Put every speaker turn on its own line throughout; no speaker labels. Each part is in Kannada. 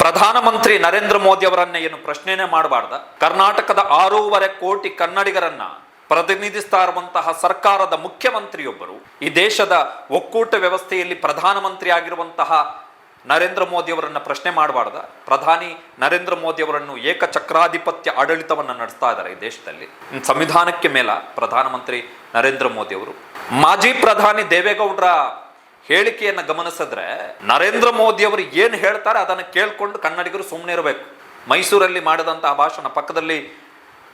ಪ್ರಧಾನಮಂತ್ರಿ ನರೇಂದ್ರ ಮೋದಿ ಅವರನ್ನ ಏನು ಪ್ರಶ್ನೆನೇ ಮಾಡಬಾರ್ದ. ಕರ್ನಾಟಕದ ಆರೂವರೆ ಕೋಟಿ ಕನ್ನಡಿಗರನ್ನ ಪ್ರತಿನಿಧಿಸ್ತಾ ಇರುವಂತಹ ಸರ್ಕಾರದ ಮುಖ್ಯಮಂತ್ರಿಯೊಬ್ಬರು, ಈ ದೇಶದ ಒಕ್ಕೂಟ ವ್ಯವಸ್ಥೆಯಲ್ಲಿ ಪ್ರಧಾನಮಂತ್ರಿ ಆಗಿರುವಂತಹ ನರೇಂದ್ರ ಮೋದಿ ಅವರನ್ನ ಪ್ರಶ್ನೆ ಮಾಡಬಾರ್ದ. ಪ್ರಧಾನಿ ನರೇಂದ್ರ ಮೋದಿ ಅವರನ್ನು ಏಕಚಕ್ರಾಧಿಪತ್ಯ ಆಡಳಿತವನ್ನು ನಡೆಸ್ತಾ ಇದ್ದಾರೆ ಈ ದೇಶದಲ್ಲಿ. ಸಂವಿಧಾನಕ್ಕೆ ಮೇಲ ಪ್ರಧಾನಮಂತ್ರಿ ನರೇಂದ್ರ ಮೋದಿ ಅವರು. ಮಾಜಿ ಪ್ರಧಾನಿ ದೇವೇಗೌಡರ ಹೇಳಿಕೆಯನ್ನು ಗಮನಿಸಿದ್ರೆ ನರೇಂದ್ರ ಮೋದಿ ಅವರು ಏನು ಹೇಳ್ತಾರೆ ಅದನ್ನು ಕೇಳಿಕೊಂಡು ಕನ್ನಡಿಗರು ಸುಮ್ಮನೆ ಇರಬೇಕು. ಮೈಸೂರಲ್ಲಿ ಮಾಡಿದಂತಹ ಭಾಷಣ ಪಕ್ಕದಲ್ಲಿ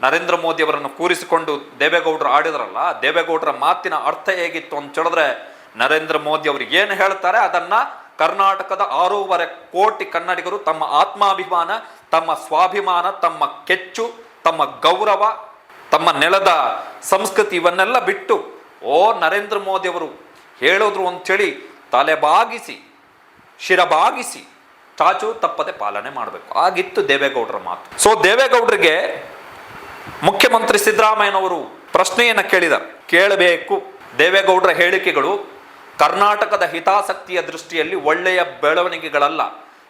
ನರೇಂದ್ರ ಮೋದಿ ಅವರನ್ನು ಕೂರಿಸಿಕೊಂಡು ದೇವೇಗೌಡರು ಆಡಿದ್ರಲ್ಲ ದೇವೇಗೌಡರ ಮಾತಿನ ಅರ್ಥ ಹೇಗಿತ್ತು ಅಂತ ಹೇಳಿದ್ರೆ ನರೇಂದ್ರ ಮೋದಿ ಅವರು ಏನು ಹೇಳ್ತಾರೆ ಅದನ್ನ ಕರ್ನಾಟಕದ ಆರೂವರೆ ಕೋಟಿ ಕನ್ನಡಿಗರು ತಮ್ಮ ಆತ್ಮಾಭಿಮಾನ, ತಮ್ಮ ಸ್ವಾಭಿಮಾನ, ತಮ್ಮ ಕೆಚ್ಚು, ತಮ್ಮ ಗೌರವ, ತಮ್ಮ ನೆಲದ ಸಂಸ್ಕೃತಿ ಇವನ್ನೆಲ್ಲ ಬಿಟ್ಟು, ಓ ನರೇಂದ್ರ ಮೋದಿ ಅವರು ಹೇಳಿದ್ರು ತಲೆ ಬಾಗಿಸಿ ಶಿರಬಾಗಿಸಿ ಚಾಚು ತಪ್ಪದೆ ಪಾಲನೆ ಮಾಡಬೇಕು. ಆಗಿತ್ತು ದೇವೇಗೌಡರ ಮಾತು. ಸೊ ದೇವೇಗೌಡರಿಗೆ ಮುಖ್ಯಮಂತ್ರಿ ಸಿದ್ದರಾಮಯ್ಯನವರು ಪ್ರಶ್ನೆಯನ್ನು ಕೇಳಿದ ಕೇಳಬೇಕು. ದೇವೇಗೌಡರ ಹೇಳಿಕೆಗಳು ಕರ್ನಾಟಕದ ಹಿತಾಸಕ್ತಿಯ ದೃಷ್ಟಿಯಲ್ಲಿ ಒಳ್ಳೆಯ ಬೆಳವಣಿಗೆಗಳಲ್ಲ.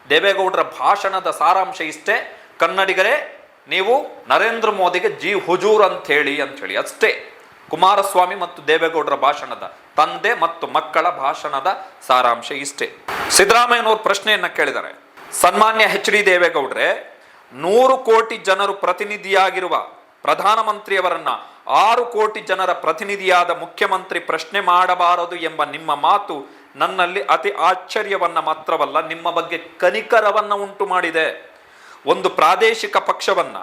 ದೇವೇಗೌಡರ ಭಾಷಣದ ಸಾರಾಂಶ ಇಷ್ಟೇ. ಕನ್ನಡಿಗರೇ, ನೀವು ನರೇಂದ್ರ ಮೋದಿಗೆ ಜಿ ಹುಜೂರ್ ಅಂತ ಹೇಳಿ ಅಂತ ಹೇಳಿ ಅಷ್ಟೇ. ಕುಮಾರಸ್ವಾಮಿ ಮತ್ತು ದೇವೇಗೌಡರ ಭಾಷಣದ, ತಂದೆ ಮತ್ತು ಮಕ್ಕಳ ಭಾಷಣದ ಸಾರಾಂಶ ಇಷ್ಟೇ. ಸಿದ್ದರಾಮಯ್ಯನವರು ಪ್ರಶ್ನೆಯನ್ನ ಕೇಳಿದ್ದಾರೆ ಸನ್ಮಾನ್ಯ ಎಚ್ ಡಿ ದೇವೇಗೌಡ್ರೆ, ನೂರು ಕೋಟಿ ಜನರು ಪ್ರತಿನಿಧಿಯಾಗಿರುವ ಪ್ರಧಾನಮಂತ್ರಿಯವರನ್ನ ಆರು ಕೋಟಿ ಜನರ ಪ್ರತಿನಿಧಿಯಾದ ಮುಖ್ಯಮಂತ್ರಿ ಪ್ರಶ್ನೆ ಮಾಡಬಾರದು ಎಂಬ ನಿಮ್ಮ ಮಾತು ನನ್ನಲ್ಲಿ ಅತಿ ಆಶ್ಚರ್ಯವನ್ನ ಮಾತ್ರವಲ್ಲ, ನಿಮ್ಮ ಬಗ್ಗೆ ಕನಿಕರವನ್ನ ಉಂಟು ಮಾಡಿದೆ. ಒಂದು ಪ್ರಾದೇಶಿಕ ಪಕ್ಷವನ್ನ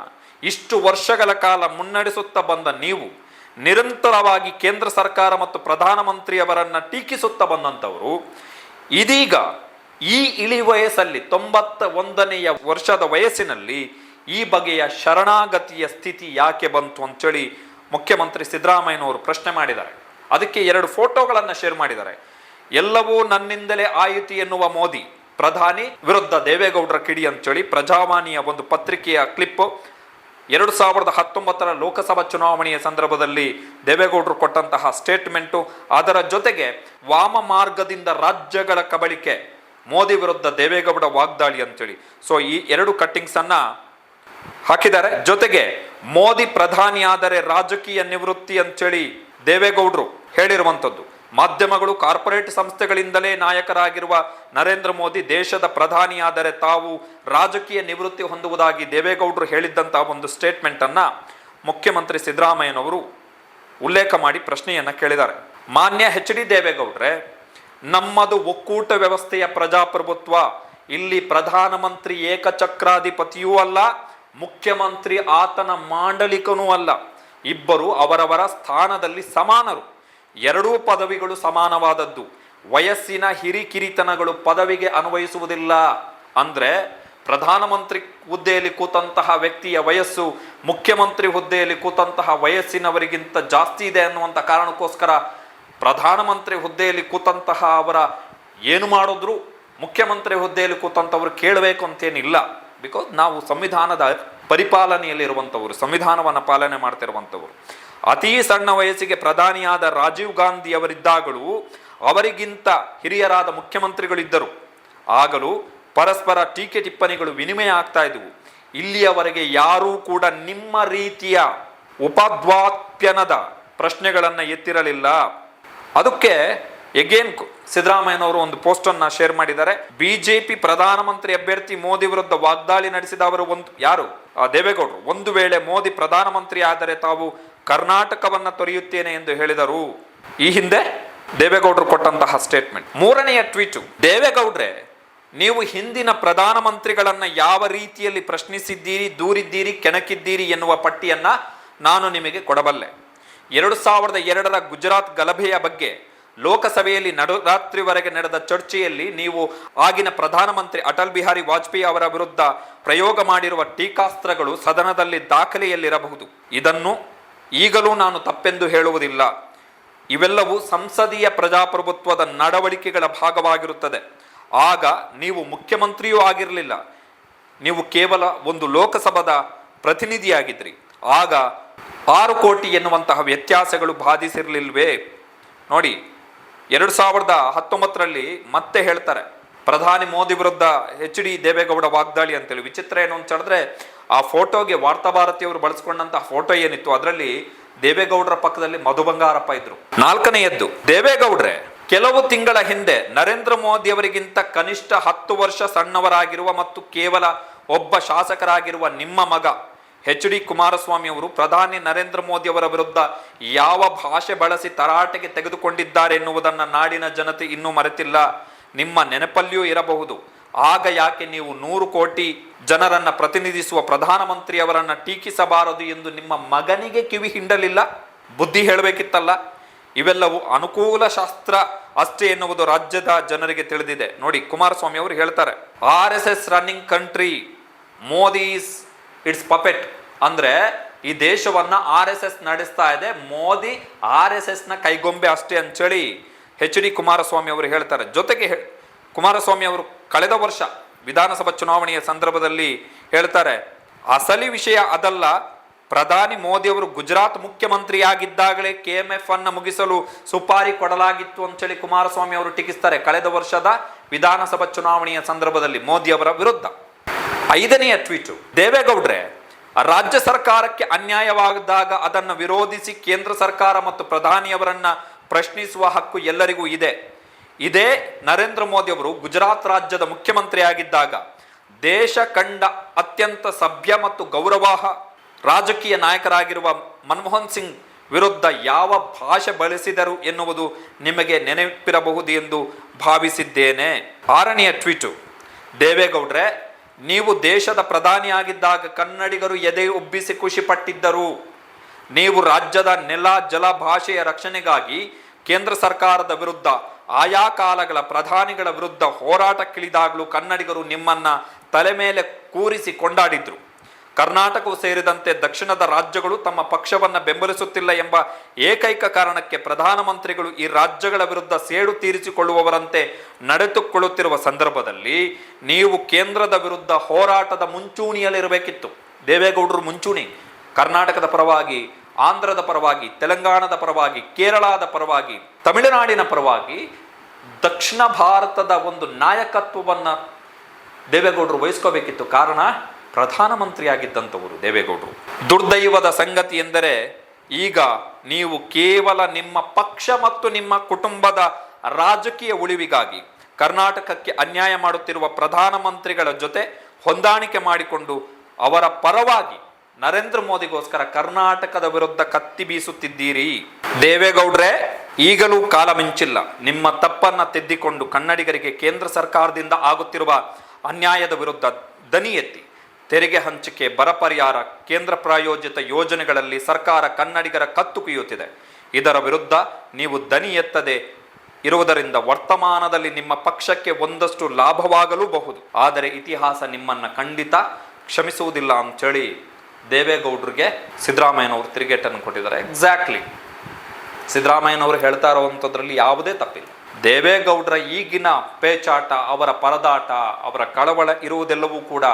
ಇಷ್ಟು ವರ್ಷಗಳ ಕಾಲ ಮುನ್ನಡೆಸುತ್ತಾ ಬಂದ ನೀವು ನಿರಂತರವಾಗಿ ಕೇಂದ್ರ ಸರ್ಕಾರ ಮತ್ತು ಪ್ರಧಾನಮಂತ್ರಿಯವರನ್ನು ಟೀಕಿಸುತ್ತಾ ಬಂದಂಥವರು, ಇದೀಗ ಈ ಇಳಿ ವಯಸ್ಸಲ್ಲಿ ತೊಂಬತ್ತ ಒಂದನೆಯ ವರ್ಷದ ವಯಸ್ಸಿನಲ್ಲಿ ಈ ಬಗೆಯ ಶರಣಾಗತಿಯ ಸ್ಥಿತಿ ಯಾಕೆ ಬಂತು ಅಂತೇಳಿ ಮುಖ್ಯಮಂತ್ರಿ ಸಿದ್ದರಾಮಯ್ಯನವರು ಪ್ರಶ್ನೆ ಮಾಡಿದ್ದಾರೆ. ಅದಕ್ಕೆ ಎರಡು ಫೋಟೋಗಳನ್ನು ಶೇರ್ ಮಾಡಿದ್ದಾರೆ. ಎಲ್ಲವೂ ನನ್ನಿಂದಲೇ ಆಯಿತು ಎನ್ನುವ ಮೋದಿ, ಪ್ರಧಾನಿ ವಿರುದ್ಧ ದೇವೇಗೌಡರ ಕಿಡಿ ಅಂತೇಳಿ ಪ್ರಜಾವಾಣಿಯ ಒಂದು ಪತ್ರಿಕೆಯ ಕ್ಲಿಪ್ ಎರಡು ಸಾವಿರದ ಹತ್ತೊಂಬತ್ತರ ಲೋಕಸಭಾ ಚುನಾವಣೆಯ ಸಂದರ್ಭದಲ್ಲಿ ದೇವೇಗೌಡರು ಕೊಟ್ಟಂತಹ ಸ್ಟೇಟ್ಮೆಂಟು, ಅದರ ಜೊತೆಗೆ ವಾಮ ಮಾರ್ಗದಿಂದ ರಾಜ್ಯಗಳ ಕಬಳಿಕೆ, ಮೋದಿ ವಿರುದ್ಧ ದೇವೇಗೌಡ ವಾಗ್ದಾಳಿ ಅಂತೇಳಿ. ಸೊ ಈ ಎರಡು ಕಟ್ಟಿಂಗ್ಸನ್ನು ಹಾಕಿದ್ದಾರೆ. ಜೊತೆಗೆ ಮೋದಿ ಪ್ರಧಾನಿ ಆದರೆ ರಾಜಕೀಯ ನಿವೃತ್ತಿ ಅಂತೇಳಿ ದೇವೇಗೌಡರು ಹೇಳಿರುವಂಥದ್ದು. ಮಾಧ್ಯಮಗಳು ಕಾರ್ಪೊರೇಟ್ ಸಂಸ್ಥೆಗಳಿಂದಲೇ ನಾಯಕರಾಗಿರುವ ನರೇಂದ್ರ ಮೋದಿ ದೇಶದ ಪ್ರಧಾನಿಯಾದರೆ ತಾವು ರಾಜಕೀಯ ನಿವೃತ್ತಿ ಹೊಂದುವುದಾಗಿ ದೇವೇಗೌಡರು ಹೇಳಿದ್ದಂತಹ ಒಂದು ಸ್ಟೇಟ್ಮೆಂಟ್ ಅನ್ನ ಮುಖ್ಯಮಂತ್ರಿ ಸಿದ್ದರಾಮಯ್ಯನವರು ಉಲ್ಲೇಖ ಮಾಡಿ ಪ್ರಶ್ನೆಯನ್ನ ಕೇಳಿದ್ದಾರೆ. ಮಾನ್ಯ ಎಚ್ ಡಿ ದೇವೇಗೌಡ್ರೆ, ನಮ್ಮದು ಒಕ್ಕೂಟ ವ್ಯವಸ್ಥೆಯ ಪ್ರಜಾಪ್ರಭುತ್ವ ಇಲ್ಲಿ ಪ್ರಧಾನಮಂತ್ರಿ ಏಕಚಕ್ರಾಧಿಪತಿಯೂ ಅಲ್ಲ, ಮುಖ್ಯಮಂತ್ರಿ ಆತನ ಮಾಂಡಲಿಕನೂ ಅಲ್ಲ. ಇಬ್ಬರು ಅವರವರ ಸ್ಥಾನದಲ್ಲಿ ಸಮಾನರು. ಎರಡೂ ಪದವಿಗಳು ಸಮಾನವಾದದ್ದು. ವಯಸ್ಸಿನ ಹಿರಿಕಿರಿತನಗಳು ಪದವಿಗೆ ಅನ್ವಯಿಸುವುದಿಲ್ಲ. ಅಂದ್ರೆ ಪ್ರಧಾನಮಂತ್ರಿ ಹುದ್ದೆಯಲ್ಲಿ ಕೂತಂತಹ ವ್ಯಕ್ತಿಯ ವಯಸ್ಸು, ಮುಖ್ಯಮಂತ್ರಿ ಹುದ್ದೆಯಲ್ಲಿ ಕೂತಂತಹ ವಯಸ್ಸಿನವರಿಗಿಂತ ಜಾಸ್ತಿ ಇದೆ ಅನ್ನುವಂಥ ಕಾರಣಕ್ಕೋಸ್ಕರ ಪ್ರಧಾನಮಂತ್ರಿ ಹುದ್ದೆಯಲ್ಲಿ ಕೂತಂತಹ ಅವರ ಏನು ಮಾಡಿದ್ರು ಮುಖ್ಯಮಂತ್ರಿ ಹುದ್ದೆಯಲ್ಲಿ ಕೂತಂಥವ್ರು ಕೇಳಬೇಕು ಅಂತೇನಿಲ್ಲ. ಬಿಕಾಸ್ ನಾವು ಸಂವಿಧಾನದ ಪರಿಪಾಲನೆಯಲ್ಲಿರುವಂಥವರು, ಸಂವಿಧಾನವನ್ನು ಪಾಲನೆ ಮಾಡ್ತಿರುವಂಥವ್ರು. ಅತೀ ಸಣ್ಣ ವಯಸ್ಸಿಗೆ ಪ್ರಧಾನಿಯಾದ ರಾಜೀವ್ ಗಾಂಧಿ ಅವರಿದ್ದಾಗಲೂ ಅವರಿಗಿಂತ ಹಿರಿಯರಾದ ಮುಖ್ಯಮಂತ್ರಿಗಳಿದ್ದರು. ಆಗಲೂ ಪರಸ್ಪರ ಟೀಕೆ ಟಿಪ್ಪಣಿಗಳು ವಿನಿಮಯ ಆಗ್ತಾ ಇದ್ದವು. ಇಲ್ಲಿಯವರೆಗೆ ಯಾರೂ ಕೂಡ ನಿಮ್ಮ ರೀತಿಯ ಉಪದ್ವಾಪ್ಯನದ ಪ್ರಶ್ನೆಗಳನ್ನು ಎತ್ತಿರಲಿಲ್ಲ. ಅದಕ್ಕೆ ಎಗೇನ್ ಸಿದ್ದರಾಮಯ್ಯನವರು ಒಂದು ಪೋಸ್ಟನ್ನು ಶೇರ್ ಮಾಡಿದ್ದಾರೆ. ಬಿಜೆಪಿ ಪ್ರಧಾನಮಂತ್ರಿ ಅಭ್ಯರ್ಥಿ ಮೋದಿ ವಿರುದ್ಧ ವಾಗ್ದಾಳಿ ನಡೆಸಿದವರು ಒಂದು, ಯಾರು? ದೇವೇಗೌಡರು. ಒಂದು ವೇಳೆ ಮೋದಿ ಪ್ರಧಾನಮಂತ್ರಿ ಆದರೆ ತಾವು ಕರ್ನಾಟಕವನ್ನ ತೊರೆಯುತ್ತೇನೆ ಎಂದು ಹೇಳಿದರು. ಈ ಹಿಂದೆ ದೇವೇಗೌಡರು ಕೊಟ್ಟಂತಹ ಸ್ಟೇಟ್ಮೆಂಟ್ ಮೂರನೆಯ ಟ್ವೀಟು ದೇವೇಗೌಡ್ರೆ, ನೀವು ಹಿಂದಿನ ಪ್ರಧಾನಮಂತ್ರಿಗಳನ್ನು ಯಾವ ರೀತಿಯಲ್ಲಿ ಪ್ರಶ್ನಿಸಿದ್ದೀರಿ, ದೂರಿದ್ದೀರಿ, ಕೆಣಕಿದ್ದೀರಿ ಎನ್ನುವ ಪಟ್ಟಿಯನ್ನು ನಾನು ನಿಮಗೆ ಕೊಡಬಲ್ಲೆ. ಎರಡು ಸಾವಿರದ ಎರಡರ ಗುಜರಾತ್ ಗಲಭೆಯ ಬಗ್ಗೆ ಲೋಕಸಭೆಯಲ್ಲಿ ನಡುರಾತ್ರಿವರೆಗೆ ನಡೆದ ಚರ್ಚೆಯಲ್ಲಿ ನೀವು ಆಗಿನ ಪ್ರಧಾನಮಂತ್ರಿ ಅಟಲ್ ಬಿಹಾರಿ ವಾಜಪೇಯಿ ಅವರ ವಿರುದ್ಧ ಪ್ರಯೋಗ ಮಾಡಿರುವ ಟೀಕಾಸ್ತ್ರಗಳು ಸದನದಲ್ಲಿ ದಾಖಲೆಯಲ್ಲಿರಬಹುದು. ಇದನ್ನು ಈಗಲೂ ನಾನು ತಪ್ಪೆಂದು ಹೇಳುವುದಿಲ್ಲ. ಇವೆಲ್ಲವೂ ಸಂಸದೀಯ ಪ್ರಜಾಪ್ರಭುತ್ವದ ನಡವಳಿಕೆಗಳ ಭಾಗವಾಗಿರುತ್ತದೆ. ಆಗ ನೀವು ಮುಖ್ಯಮಂತ್ರಿಯೂ ಆಗಿರಲಿಲ್ಲ. ನೀವು ಕೇವಲ ಒಂದು ಲೋಕಸಭಾದ ಪ್ರತಿನಿಧಿಯಾಗಿದ್ರಿ. ಆಗ ಆರು ಕೋಟಿ ಎನ್ನುವಂತಹ ವ್ಯತ್ಯಾಸಗಳು ಬಾಧಿಸಿರಲಿಲ್ವೇ? ನೋಡಿ, ಎರಡು ಸಾವಿರದ ಹತ್ತೊಂಬತ್ತರಲ್ಲಿ ಮತ್ತೆ ಹೇಳ್ತಾರೆ, ಪ್ರಧಾನಿ ಮೋದಿ ವಿರುದ್ಧ ಎಚ್ ಡಿ ದೇವೇಗೌಡ ವಾಗ್ದಾಳಿ ಅಂತೇಳಿ. ವಿಚಿತ್ರ ಏನು ಅಂತ ಹೇಳಿದ್ರೆ ಆ ಫೋಟೋಗೆ ವಾರ್ತಾಭಾರತಿಯವರು ಬಳಸ್ಕೊಂಡಂತಹ ಫೋಟೋ ಏನಿತ್ತು, ಅದರಲ್ಲಿ ದೇವೇಗೌಡರ ಪಕ್ಕದಲ್ಲಿ ಮಧು ಬಂಗಾರಪ್ಪ ಇದ್ರು. ನಾಲ್ಕನೆಯದ್ದು, ದೇವೇಗೌಡ್ರೆ, ಕೆಲವು ತಿಂಗಳ ಹಿಂದೆ ನರೇಂದ್ರ ಮೋದಿ ಅವರಿಗಿಂತ ಕನಿಷ್ಠ ಹತ್ತು ವರ್ಷ ಸಣ್ಣವರಾಗಿರುವ ಮತ್ತು ಕೇವಲ ಒಬ್ಬ ಶಾಸಕರಾಗಿರುವ ನಿಮ್ಮ ಮಗ ಎಚ್ ಡಿ ಕುಮಾರಸ್ವಾಮಿ ಅವರು ಪ್ರಧಾನಿ ನರೇಂದ್ರ ಮೋದಿ ಅವರ ವಿರುದ್ಧ ಯಾವ ಭಾಷೆ ಬಳಸಿ ತರಾಟೆಗೆ ತೆಗೆದುಕೊಂಡಿದ್ದಾರೆ ಎನ್ನುವುದನ್ನು ನಾಡಿನ ಜನತೆ ಇನ್ನೂ ಮರೆತಿಲ್ಲ. ನಿಮ್ಮ ನೆನಪಲ್ಲಿಯೂ ಇರಬಹುದು. ಆಗ ಯಾಕೆ ನೀವು ನೂರು ಕೋಟಿ ಜನರನ್ನ ಪ್ರತಿನಿಧಿಸುವ ಪ್ರಧಾನಮಂತ್ರಿಯವರನ್ನು ಟೀಕಿಸಬಾರದು ಎಂದು ನಿಮ್ಮ ಮಗನಿಗೆ ಕಿವಿ ಹಿಂಡಲಿಲ್ಲ? ಬುದ್ಧಿ ಹೇಳಬೇಕಿತ್ತಲ್ಲ? ಇವೆಲ್ಲವೂ ಅನುಕೂಲ ಶಾಸ್ತ್ರ ಅಷ್ಟೇ ಎನ್ನುವುದು ರಾಜ್ಯದ ಜನರಿಗೆ ತಿಳಿದಿದೆ. ನೋಡಿ, ಕುಮಾರಸ್ವಾಮಿ ಅವರು ಹೇಳ್ತಾರೆ, R S S running country Modi it's puppet ಅಂದ್ರೆ, ಈ ದೇಶವನ್ನ ಆರ್ ಎಸ್ ಎಸ್ ನಡೆಸ್ತಾ ಇದೆ, ಮೋದಿ ಆರ್ ಎಸ್ ಎಸ್ನ ಕೈಗೊಂಬೆ ಅಷ್ಟೇ ಅಂತೇಳಿ ಹೆಚ್ ಡಿ ಕುಮಾರಸ್ವಾಮಿ ಅವರು ಹೇಳ್ತಾರೆ. ಜೊತೆಗೆ ಕುಮಾರಸ್ವಾಮಿ ಅವರು ಕಳೆದ ವರ್ಷ ವಿಧಾನಸಭಾ ಚುನಾವಣೆಯ ಸಂದರ್ಭದಲ್ಲಿ ಹೇಳ್ತಾರೆ, ಅಸಲಿ ವಿಷಯ ಅದಲ್ಲ. ಪ್ರಧಾನಿ ಮೋದಿ ಅವರು ಗುಜರಾತ್ ಮುಖ್ಯಮಂತ್ರಿಯಾಗಿದ್ದಾಗಲೇ ಕೆ ಎಂ ಎಫ್ ಅನ್ನ ಮುಗಿಸಲು ಸುಪಾರಿ ಕೊಡಲಾಗಿತ್ತು ಅಂತೇಳಿ ಕುಮಾರಸ್ವಾಮಿ ಅವರು ಟೀಕಿಸ್ತಾರೆ ಕಳೆದ ವರ್ಷದ ವಿಧಾನಸಭಾ ಚುನಾವಣೆಯ ಸಂದರ್ಭದಲ್ಲಿ ಮೋದಿ ಅವರ ವಿರುದ್ಧ. ಐದನೆಯ ಟ್ವೀಟ್, ದೇವೇಗೌಡ್ರೆ, ರಾಜ್ಯ ಸರ್ಕಾರಕ್ಕೆ ಅನ್ಯಾಯವಾದಾಗ ಅದನ್ನು ವಿರೋಧಿಸಿ ಕೇಂದ್ರ ಸರ್ಕಾರ ಮತ್ತು ಪ್ರಧಾನಿಯವರನ್ನ ಪ್ರಶ್ನಿಸುವ ಹಕ್ಕು ಎಲ್ಲರಿಗೂ ಇದೆ. ಇದೇ ನರೇಂದ್ರ ಮೋದಿ ಅವರು ಗುಜರಾತ್ ರಾಜ್ಯದ ಮುಖ್ಯಮಂತ್ರಿಯಾಗಿದ್ದಾಗ ದೇಶ ಕಂಡ ಅತ್ಯಂತ ಸಭ್ಯ ಮತ್ತು ಗೌರವಾಹ ರಾಜಕೀಯ ನಾಯಕರಾಗಿರುವ ಮನಮೋಹನ್ ಸಿಂಗ್ ವಿರುದ್ಧ ಯಾವ ಭಾಷೆ ಬಳಸಿದರು ಎನ್ನುವುದು ನಿಮಗೆ ನೆನಪಿರಬಹುದು ಎಂದು ಭಾವಿಸಿದ್ದೇನೆ. ಆರನೆಯ ಟ್ವೀಟು, ದೇವೇಗೌಡ್ರೆ, ನೀವು ದೇಶದ ಪ್ರಧಾನಿಯಾಗಿದ್ದಾಗ ಕನ್ನಡಿಗರು ಎದೆ ಉಬ್ಬಿಸಿ ಖುಷಿಪಟ್ಟಿದ್ದರು ನೀವು ರಾಜ್ಯದ ನೆಲ, ಜಲ, ಭಾಷೆಯ ರಕ್ಷಣೆಗಾಗಿ ಕೇಂದ್ರ ಸರ್ಕಾರದ ವಿರುದ್ಧ ಆಯಾ ಕಾಲಗಳ ಪ್ರಧಾನಿಗಳ ವಿರುದ್ಧ ಹೋರಾಟಕ್ಕಿಳಿದಾಗಲೂ ಕನ್ನಡಿಗರು ನಿಮ್ಮನ್ನ ತಲೆ ಮೇಲೆ ಕೂರಿಸಿ ಕೊಂಡಾಡಿದ್ರು. ಕರ್ನಾಟಕವು ಸೇರಿದಂತೆ ದಕ್ಷಿಣದ ರಾಜ್ಯಗಳು ತಮ್ಮ ಪಕ್ಷವನ್ನ ಬೆಂಬಲಿಸುತ್ತಿಲ್ಲ ಎಂಬ ಏಕೈಕ ಕಾರಣಕ್ಕೆ ಪ್ರಧಾನಮಂತ್ರಿಗಳು ಈ ರಾಜ್ಯಗಳ ವಿರುದ್ಧ ಸೇಡು ತೀರಿಸಿಕೊಳ್ಳುವವರಂತೆ ನಡೆದುಕೊಳ್ಳುತ್ತಿರುವ ಸಂದರ್ಭದಲ್ಲಿ ನೀವು ಕೇಂದ್ರದ ವಿರುದ್ಧ ಹೋರಾಟದ ಮುಂಚೂಣಿಯಲ್ಲಿರಬೇಕಿತ್ತು. ದೇವೇಗೌಡರು ಮುಂಚೂಣಿ. ಕರ್ನಾಟಕದ ಪರವಾಗಿ ಆಂಧ್ರದ ಪರವಾಗಿ, ತೆಲಂಗಾಣದ ಪರವಾಗಿ, ಕೇರಳದ ಪರವಾಗಿ, ತಮಿಳುನಾಡಿನ ಪರವಾಗಿ ದಕ್ಷಿಣ ಭಾರತದ ಒಂದು ನಾಯಕತ್ವವನ್ನು ದೇವೇಗೌಡರು ವಹಿಸ್ಕೋಬೇಕಿತ್ತು. ಕಾರಣ ಪ್ರಧಾನಮಂತ್ರಿಯಾಗಿದ್ದಂಥವರು ದೇವೇಗೌಡರು. ದುರ್ದೈವದ ಸಂಗತಿ ಎಂದರೆ ಈಗ ನೀವು ಕೇವಲ ನಿಮ್ಮ ಪಕ್ಷ ಮತ್ತು ನಿಮ್ಮ ಕುಟುಂಬದ ರಾಜಕೀಯ ಉಳಿವಿಗಾಗಿ ಕರ್ನಾಟಕಕ್ಕೆ ಅನ್ಯಾಯ ಮಾಡುತ್ತಿರುವ ಪ್ರಧಾನಮಂತ್ರಿಗಳ ಜೊತೆ ಹೊಂದಾಣಿಕೆ ಮಾಡಿಕೊಂಡು ಅವರ ಪರವಾಗಿ ನರೇಂದ್ರ ಮೋದಿಗೋಸ್ಕರ ಕರ್ನಾಟಕದ ವಿರುದ್ಧ ಕತ್ತಿ ಬೀಸುತ್ತಿದ್ದೀರಿ. ದೇವೇಗೌಡ್ರೆ, ಈಗಲೂ ಕಾಲ ಮಿಂಚಿಲ್ಲ. ನಿಮ್ಮ ತಪ್ಪನ್ನ ತಿದ್ದಿಕೊಂಡು ಕನ್ನಡಿಗರಿಗೆ ಕೇಂದ್ರ ಸರ್ಕಾರದಿಂದ ಆಗುತ್ತಿರುವ ಅನ್ಯಾಯದ ವಿರುದ್ಧ ದನಿ ಎತ್ತಿ. ತೆರಿಗೆ ಹಂಚಿಕೆ, ಬರ ಪರಿಹಾರ, ಕೇಂದ್ರ ಪ್ರಾಯೋಜಿತ ಯೋಜನೆಗಳಲ್ಲಿ ಸರ್ಕಾರ ಕನ್ನಡಿಗರ ಕತ್ತು ಕುಯ್ಯುತ್ತಿದೆ. ಇದರ ವಿರುದ್ಧ ನೀವು ದನಿ ಎತ್ತದೆ ಇರುವುದರಿಂದ ವರ್ತಮಾನದಲ್ಲಿ ನಿಮ್ಮ ಪಕ್ಷಕ್ಕೆ ಒಂದಷ್ಟು ಲಾಭವಾಗಲೂಬಹುದು. ಆದರೆ ಇತಿಹಾಸ ನಿಮ್ಮನ್ನು ಖಂಡಿತ ಕ್ಷಮಿಸುವುದಿಲ್ಲ ಅಂತೇಳಿ ದೇವೇಗೌಡರಿಗೆ ಸಿದ್ದರಾಮಯ್ಯನವರು ತಿರುಗೇಟನ್ನು ಕೊಟ್ಟಿದ್ದಾರೆ. ಎಕ್ಸಾಕ್ಟ್ಲಿ ಸಿದ್ದರಾಮಯ್ಯನವರು ಹೇಳ್ತಾ ಇರುವಂಥದ್ರಲ್ಲಿ ಯಾವುದೇ ತಪ್ಪಿಲ್ಲ. ದೇವೇಗೌಡರ ಈಗಿನ ಪೇಚಾಟ, ಅವರ ಪರದಾಟ, ಅವರ ಕಳವಳ ಇರುವುದೆಲ್ಲವೂ ಕೂಡ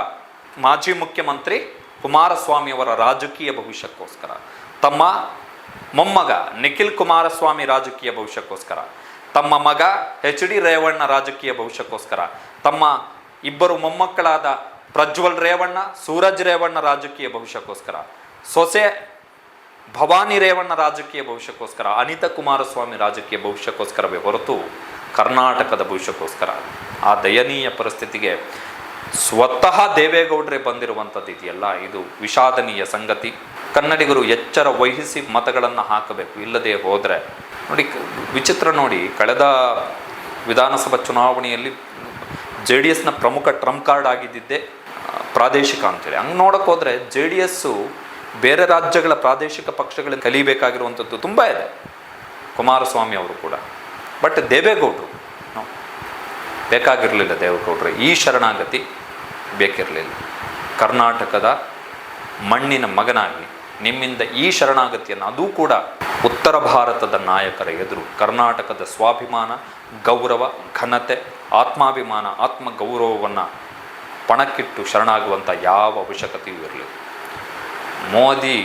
ಮಾಜಿ ಮುಖ್ಯಮಂತ್ರಿ ಕುಮಾರಸ್ವಾಮಿ ಅವರ ರಾಜಕೀಯ ಭವಿಷ್ಯಕ್ಕೋಸ್ಕರ. ತಮ್ಮ ಮೊಮ್ಮಗ ನಿಖಿಲ್ ಕುಮಾರಸ್ವಾಮಿ ರಾಜಕೀಯ ಭವಿಷ್ಯಕ್ಕೋಸ್ಕರ. ತಮ್ಮ ಮಗ ಎಚ್ ಡಿ ರೇವಣ್ಣ ರಾಜಕೀಯ ಭವಿಷ್ಯಕ್ಕೋಸ್ಕರ. ತಮ್ಮ ಇಬ್ಬರು ಮೊಮ್ಮಕ್ಕಳಾದ ಪ್ರಜ್ವಲ್ ರೇವಣ್ಣ, ಸೂರಜ್ ರೇವಣ್ಣ ರಾಜಕೀಯ ಭವಿಷ್ಯಕ್ಕೋಸ್ಕರ. ಸೊಸೆ ಭವಾನಿ ರೇವಣ್ಣ ರಾಜಕೀಯ ಭವಿಷ್ಯಕ್ಕೋಸ್ಕರ, ಅನಿತಾ ಕುಮಾರಸ್ವಾಮಿ ರಾಜಕೀಯ ಭವಿಷ್ಯಕ್ಕೋಸ್ಕರವೇ ಹೊರತು ಕರ್ನಾಟಕದ ಭವಿಷ್ಯಕ್ಕೋಸ್ಕರ. ಆ ದಯನೀಯ ಪರಿಸ್ಥಿತಿಗೆ ಸ್ವತಃ ದೇವೇಗೌಡರೇ ಬಂದಿರುವಂಥದ್ದು ಇದೆಯಲ್ಲ, ಇದು ವಿಷಾದನೀಯ ಸಂಗತಿ. ಕನ್ನಡಿಗರು ಎಚ್ಚರ ವಹಿಸಿ ಮತಗಳನ್ನು ಹಾಕಬೇಕು. ಇಲ್ಲದೆ ಹೋದರೆ, ನೋಡಿ, ವಿಚಿತ್ರ ನೋಡಿ, ಕಳೆದ ವಿಧಾನಸಭಾ ಚುನಾವಣೆಯಲ್ಲಿ ಜೆ ಡಿ ಎಸ್ನ ಪ್ರಮುಖ ಟ್ರಂಪ್ ಕಾರ್ಡ್ ಆಗಿದ್ದಿದ್ದೇ ಪ್ರಾದೇಶಿಕ ಅಂತೇಳಿ. ಹಂಗೆ ನೋಡಕ್ಕೆ ಹೋದರೆ ಜೆ ಡಿ ಎಸ್ಸು ಬೇರೆ ರಾಜ್ಯಗಳ ಪ್ರಾದೇಶಿಕ ಪಕ್ಷಗಳಿಂದ ಕಲಿಬೇಕಾಗಿರುವಂಥದ್ದು ತುಂಬ ಇದೆ. ಕುಮಾರಸ್ವಾಮಿ ಅವರು ಕೂಡ. ಬಟ್ ದೇವೇಗೌಡರು ಬೇಕಾಗಿರಲಿಲ್ಲ ದೇವೇಗೌಡರು. ಈ ಶರಣಾಗತಿ ಬೇಕಿರಲಿಲ್ಲ. ಕರ್ನಾಟಕದ ಮಣ್ಣಿನ ಮಗನಾಗಿ ನಿಮ್ಮಿಂದ ಈ ಶರಣಾಗತಿಯನ್ನು ಅದೂ ಕೂಡ ಉತ್ತರ ಭಾರತದ ನಾಯಕರ ಎದುರು, ಕರ್ನಾಟಕದ ಸ್ವಾಭಿಮಾನ, ಗೌರವ, ಘನತೆ, ಆತ್ಮಾಭಿಮಾನ ಆತ್ಮ ಗೌರವವನ್ನು ಪಣಕ್ಕಿಟ್ಟು ಶರಣಾಗುವಂಥ ಯಾವ ಅವಶ್ಯಕತೆಯೂ ಇರಲಿ ಮೋದಿ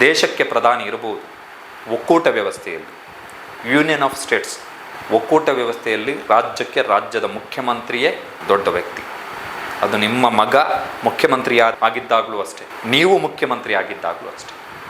ದೇಶಕ್ಕೆ ಪ್ರಧಾನಿ ಇರಬಹುದು, ಒಕ್ಕೂಟ ವ್ಯವಸ್ಥೆಯಲ್ಲಿ, ಯೂನಿಯನ್ ಆಫ್ ಸ್ಟೇಟ್ಸ್, ಒಕ್ಕೂಟ ವ್ಯವಸ್ಥೆಯಲ್ಲಿ ರಾಜ್ಯಕ್ಕೆ ರಾಜ್ಯದ ಮುಖ್ಯಮಂತ್ರಿಯೇ ದೊಡ್ಡ ವ್ಯಕ್ತಿ. ಅದು ನಿಮ್ಮ ಮಗ ಮುಖ್ಯಮಂತ್ರಿ ಆಗಿದ್ದಾಗಲೂ ಅಷ್ಟೇ, ನೀವು ಮುಖ್ಯಮಂತ್ರಿ ಆಗಿದ್ದಾಗಲೂ ಅಷ್ಟೇ.